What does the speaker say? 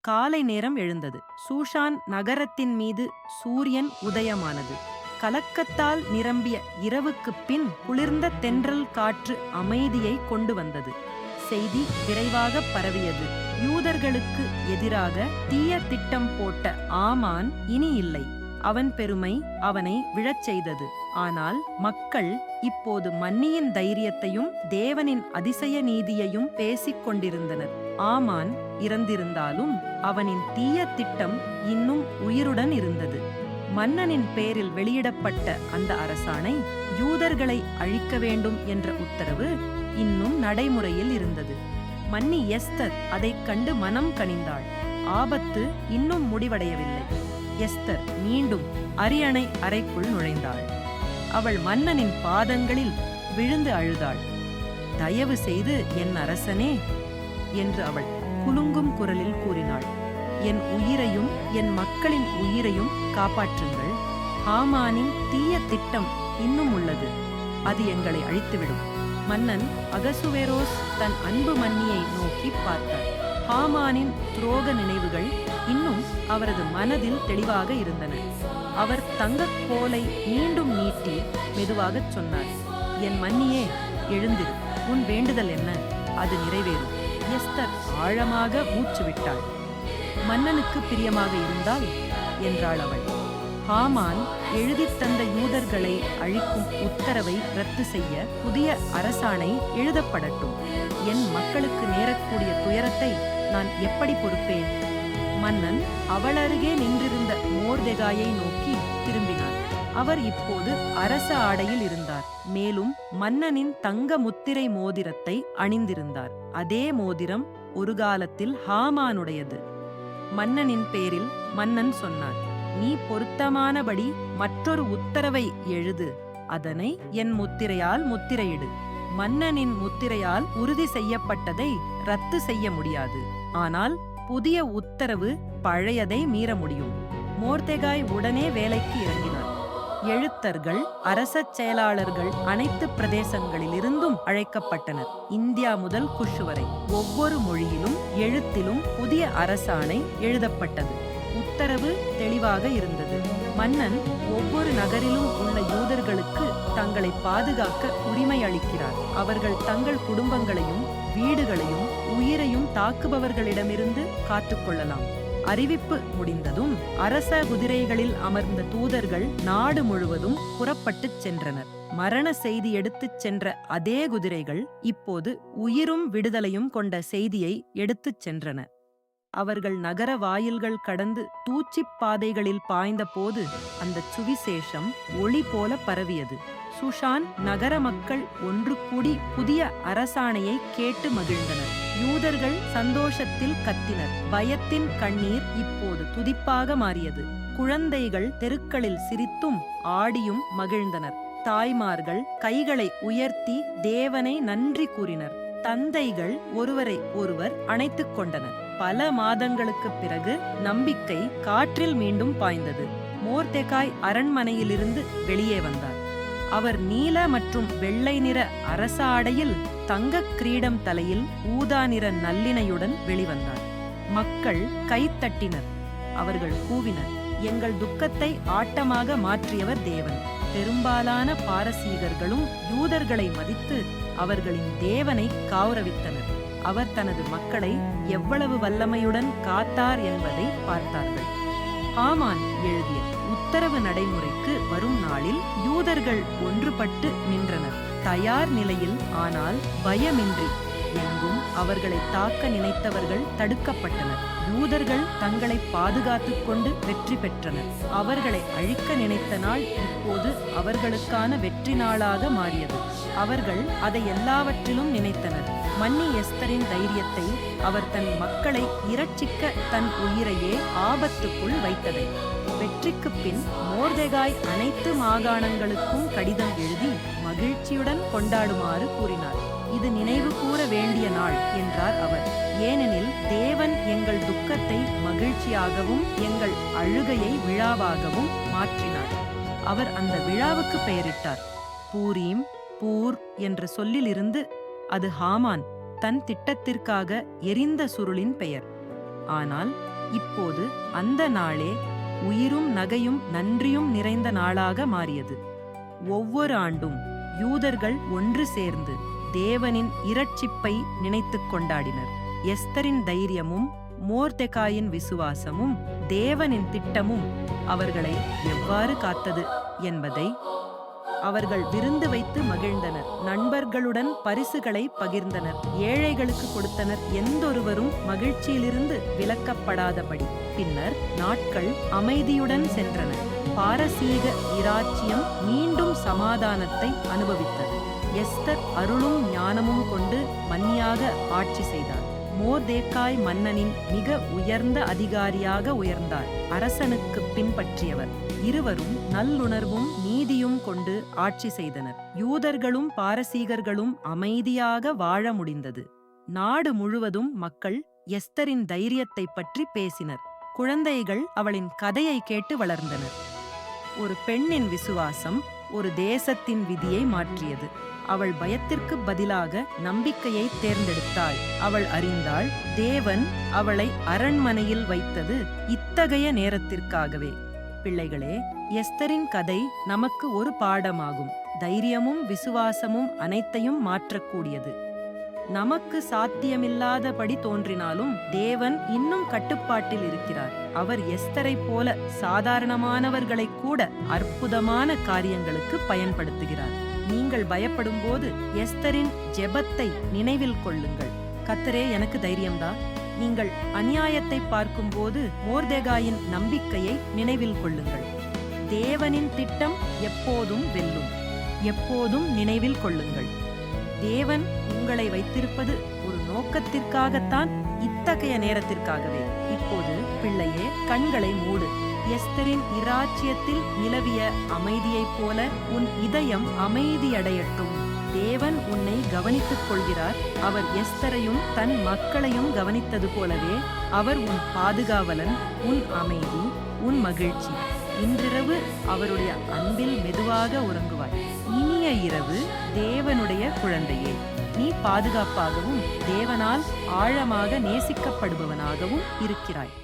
காலை நேரம் எழுந்தது. சூஷான் நகரத்தின் மீது சூரியன் உதயமானது. கலக்கத்தால் நிரம்பிய இரவுக்குப் பின் குளிர்ந்த தென்றல் காற்று அமைதியை கொண்டு வந்தது. செய்தி விரைவாக பரவியது. யூதர்களுக்கு எதிராக தீய திட்டம் போட்ட ஆமான் இனி இல்லை. அவன் பெருமை அவனை விழச் செய்தது. ஆனால் மக்கள் இப்போது மன்னியின் தைரியத்தையும் தேவனின் அதிசய நீதியையும் பேசிக் கொண்டிருந்தனர். ஆமான் இறந்திருந்தாலும் அவனின் தீய திட்டம் இன்னும் உயிருடன் இருந்தது. மன்னனின் பேரில் வெளியிடப்பட்ட அந்த அரசாணை யூதர்களை அழிக்க வேண்டும் என்ற உத்தரவு இன்னும் நடைமுறையில் இருந்தது. மன்னி எஸ்தர் அதைக் கண்டு மனம் கனிந்தாள். ஆபத்து இன்னும் முடிவடையவில்லை. எஸ்தர் மீண்டும் அரியணை அறைக்குள் நுழைந்தாள். அவள் மன்னனின் பாதங்களில் விழுந்து அழுதாள். தயவு செய்து என் அரசனே என்று அவள் குலுங்கும் குரலில் கூறினாள். என் உயிரையும் என் மக்களின் உயிரையும் காப்பாற்றுங்கள். ஹாமானின் தீய திட்டம் இன்னும் உள்ளது. அது எங்களை அழித்துவிடும். மன்னன் அகசுவேரோஸ் தன் அன்பு மன்னியை நோக்கி பார்த்தார். ஹாமானின் துரோக நினைவுகள் இன்னும் அவரது மனதில் தெளிவாக இருந்தன. அவர் தங்கக் கோலை மீண்டும் நீட்டி மெதுவாகச் சொன்னார் என் மன்னியே எழுந்திரு. உன் வேண்டுதல் என்ன? அது நிறைவேறும். எஸ்தர் ஆழமாக மூச்சு விட்டாள் மன்னனுக்கு பிரியமாக இருந்தால் என்றாள் அவள். ஹாமான் எழுதித் தந்த யூதர்களை அழிக்கும் உத்தரவை ரத்து செய்ய புதிய அரசாணை எழுதப்படட்டும். என் மக்களுக்கு நேரக்கூடிய துயரத்தை நான் எப்படி பொறுப்பேன்? மன்னன் அவள் அருகே நின்றிருந்த மோர்தெகாயை நோக்கி அவர் இப்போது அரச ஆடையில் இருந்தார். மேலும் மன்னனின் தங்க முத்திரை மோதிரத்தை அணிந்திருந்தார். அதே மோதிரம் ஒரு காலத்தில் ஹாமானுடையது. மன்னனின் பேரில் மன்னன் சொன்னார் நீ பொருத்தமானபடி மற்றொரு உத்தரவை எழுது. அதனை என் முத்திரையால் முத்திரையிடு. மன்னனின் முத்திரையால் உறுதி செய்யப்பட்டதை ரத்து செய்ய முடியாது. ஆனால் புதிய உத்தரவு பழையதை மீற முடியும். மோர்தெகாய் உடனே வேலைக்கு இறங்கினார். எழுத்தர்கள் அரச செயலாளர்கள் அனைத்து பிரதேசங்களிலிருந்தும் அழைக்கப்பட்டனர். இந்தியா முதல் குஷ் வரை. ஒவ்வொரு மொழியிலும் எழுத்திலும் புதிய அரசாணை எழுதப்பட்டது. உத்தரவு தெளிவாக இருந்தது. மன்னன் ஒவ்வொரு நகரிலும் உள்ள யூதர்களுக்கு தங்களை பாதுகாக்க உரிமை அளிக்கிறார். அவர்கள் தங்கள் குடும்பங்களையும் வீடுகளையும் உயிரையும் தாக்குபவர்களிடமிருந்து காத்துக்கொள்ளலாம் அறிவிப்பு முடிந்ததும் அரச குதிரைகளில் அமர்ந்த தூதர்கள் நாடு முழுவதும் புறப்பட்டுச் சென்றனர். மரண செய்தி எடுத்துச் சென்ற அதே குதிரைகள் இப்போது உயிரும் விடுதலையும் கொண்ட செய்தியை எடுத்துச் சென்றன. அவர்கள் நகர வாயில்கள் கடந்து தூச்சிப் பாதைகளில் பாய்ந்தபோது அந்த சுவிசேஷம் ஒளி போல பரவியது. சுஷான் நகர மக்கள் ஒன்று கூடி புதிய அரசாணையை கேட்டு மகிழ்ந்தனர். யூதர்கள் சந்தோஷத்தில் கத்தினர். பயத்தின் கண்ணீர் இப்போது துதிப்பாக மாறியது. குழந்தைகள் தெருக்களில் சிரித்தும் ஆடியும் மகிழ்ந்தனர். தாய்மார்கள் கைகளை உயர்த்தி தேவனை நன்றி கூறினர். தந்தைகள் ஒருவரை ஒருவர் அணைத்துக் கொண்டனர். பல மாதங்களுக்குப் பிறகு நம்பிக்கை காற்றில் மீண்டும் பாய்ந்தது. மோர்தெகாய் அரண்மனையிலிருந்து வெளியே வந்தார். அவர் நீல மற்றும் வெள்ளை நிற அரச ஆடையில் தங்கக் கிரீடம் தலையில் ஊதா நிற நல்லினையுடன் வெளிவந்தார். மக்கள் கைத்தட்டினர் அவர்கள் கூவினர். எங்கள் துக்கத்தை ஆட்டமாக மாற்றியவர் தேவன். பெரும்பாலான பாரசீகர்களும் யூதர்களை மதித்து அவர்களின் தேவனை கௌரவித்தனர். அவர் தனது மக்களை எவ்வளவு வல்லமையுடன் காத்தார் என்பதை பார்த்தார்கள். ஆமான் எழுதிய உத்தரவு நடைமுறைக்கு வரும் நாளில் யூதர்கள் ஒன்றுபட்டு நின்றனர். தயார் நிலையில் ஆனால் பயமின்றி எங்கும் அவர்களை தாக்க நினைத்தவர்கள் தடுக்கப்பட்டனர். யூதர்கள் தங்களை பாதுகாத்துக் கொண்டு வெற்றி பெற்றனர். அவர்களை அழிக்க நினைத்த நாள் இப்போது அவர்களுக்கான வெற்றி நாளாக மாறியது. அவர்கள் அதை எல்லாவற்றிலும் நினைத்தனர். மன்னி எஸ்தரின் தைரியத்தை அவர் தன் மக்களை இரட்சிக்க தன் உயிரையே ஆபத்துக்குள் வைத்ததை. வெற்றிக்குப் பின் மோர்தெகாய் அனைத்து மாகாணங்களுக்கும் கடிதம் எழுதி மகிழ்ச்சியுடன் கொண்டாடுமாறு கூறினார். இது நினைவு கூற வேண்டிய நாள் என்றார் அவர். ஏனெனில் தேவன் எங்கள் துக்கத்தை மகிழ்ச்சியாகவும் எங்கள் அழுகையை விழாவாகவும் மாற்றினார். அவர் அந்த விழாவுக்கு பெயரிட்டார். பூரீம் பூர் என்ற சொல்லிலிருந்து அது ஹாமான் தன் திட்டத்திற்காக எரிந்த சுருளின் பெயர். ஆனால் இப்போது அந்த நாளே உயிரும் நகையும் நன்றியும் நிறைந்த நாளாக மாறியது. ஒவ்வொரு ஆண்டும் யூதர்கள் ஒன்று சேர்ந்து தேவனின் இரட்சிப்பை நினைத்து கொண்டாடினர். எஸ்தரின் தைரியமும் மோர்தெகாயின் விசுவாசமும் தேவனின் திட்டமும் அவர்களை எவ்வாறு காத்தது என்பதை அவர்கள் விருந்து வைத்து மகிழ்ந்தனர். நண்பர்களுடன் பரிசுகளை பகிர்ந்தனர். ஏழைகளுக்கு கொடுத்தனர். எந்தொருவரும் மகிழ்ச்சியிலிருந்து விலக்கப்படாதபடி. பின்னர் நாட்கள் அமைதியுடன் சென்றன. பாரசீக இராச்சியம் மீண்டும் சமாதானத்தை அனுபவித்தது. எஸ்தர் அருளும் ஞானமும் கொண்டு மன்னியாக ஆட்சி செய்தார். மோர்தேக்காய் மன்னனின் மிக உயர்ந்த அதிகாரியாக உயர்ந்தார். அரசனுக்கு பின்பற்றியவர். இருவரும் நல்லுணர்வும் நீதியும் கொண்டு ஆட்சி செய்தனர். யூதர்களும் பாரசீகர்களும் அமைதியாக வாழ முடிந்தது. நாடு முழுவதும் மக்கள் எஸ்தரின் தைரியத்தை பற்றி பேசினர். குழந்தைகள் அவளின் கதையை கேட்டு வளர்ந்தனர். ஒரு பெண்ணின் விசுவாசம் ஒரு தேசத்தின் விதியை மாற்றியது. அவள் பயத்திற்கு பதிலாக நம்பிக்கையை தேர்ந்தெடுத்தாள். அவள் அறிந்தாள் தேவன் அவளை அரண்மனையில் வைத்தது இத்தகைய நேரத்திற்காகவே. பிள்ளைகளே எஸ்தரின் கதை நமக்கு ஒரு பாடமாகும். தைரியமும் விசுவாசமும் அனைத்தையும் மாற்றக்கூடியது. நமக்கு சாத்தியமில்லாதபடி தோன்றினாலும் தேவன் இன்னும் கட்டுப்பாட்டில் இருக்கிறார். அவர் எஸ்தரை போல சாதாரணமானவர்களை கூட அற்புதமான காரியங்களுக்கு பயன்படுத்துகிறார். நீங்கள் பயப்படும் போது எஸ்தரின் ஜெபத்தை நினைவில் கொள்ளுங்கள். கத்தரே எனக்கு தைரியம்தான் நீங்கள் அநியாயத்தை பார்க்கும்போது மோர்தேகாயின் நம்பிக்கையை நினைவில் கொள்ளுங்கள். தேவனின் திட்டம் எப்போதும் வெல்லும். எப்போதும் நினைவில் கொள்ளுங்கள். தேவன் உங்களை வைத்திருப்பது ஒரு நோக்கத்திற்காகத்தான் இத்தகைய நேரத்திற்காகவே. இப்போது பிள்ளையே கண்களை மூடு. எஸ்தரின் இராச்சியத்தில் நிலவிய அமைதியைப் போல உன் இதயம் அமைதியடையட்டும். தேவன் உன்னை கவனித்துக் கொள்கிறார். அவர் எஸ்தரையும் தன் மக்களையும் கவனித்தது போலவே அவர் உன் பாதுகாவலன் உன் அமைதி உன் மகிழ்ச்சி. இன்றிரவு அவருடைய அன்பில் மெதுவாக உறங்குவாய். இனிய இரவு தேவனுடைய குழந்தையே நீ பாதுகாப்பாகவும் தேவனால் ஆழமாக நேசிக்கப்படுபவனாகவும் இருக்கிறாய்.